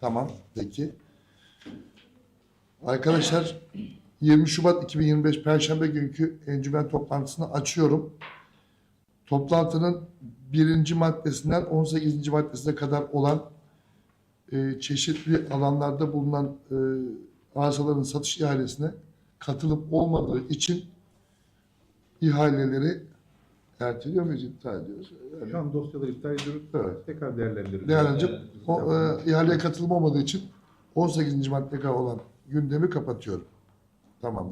Tamam, peki. Arkadaşlar 20 Şubat 2025 Perşembe günkü encümen toplantısını açıyorum. Toplantının birinci maddesinden 18. maddesine kadar olan e, çeşitli alanlarda bulunan e, arsaların satış ihalesine katılıp olmadığı için ihaleleri erteliyor muyuz, iptal ediyoruz? Yani, Şu an dosyaları iptal ediyoruz. Evet. Tekrar değerlendireceğiz. Değerlendirip o, e, ihaleye katılım olmadığı için 18. maddeye olan gündemi kapatıyorum. Tamam.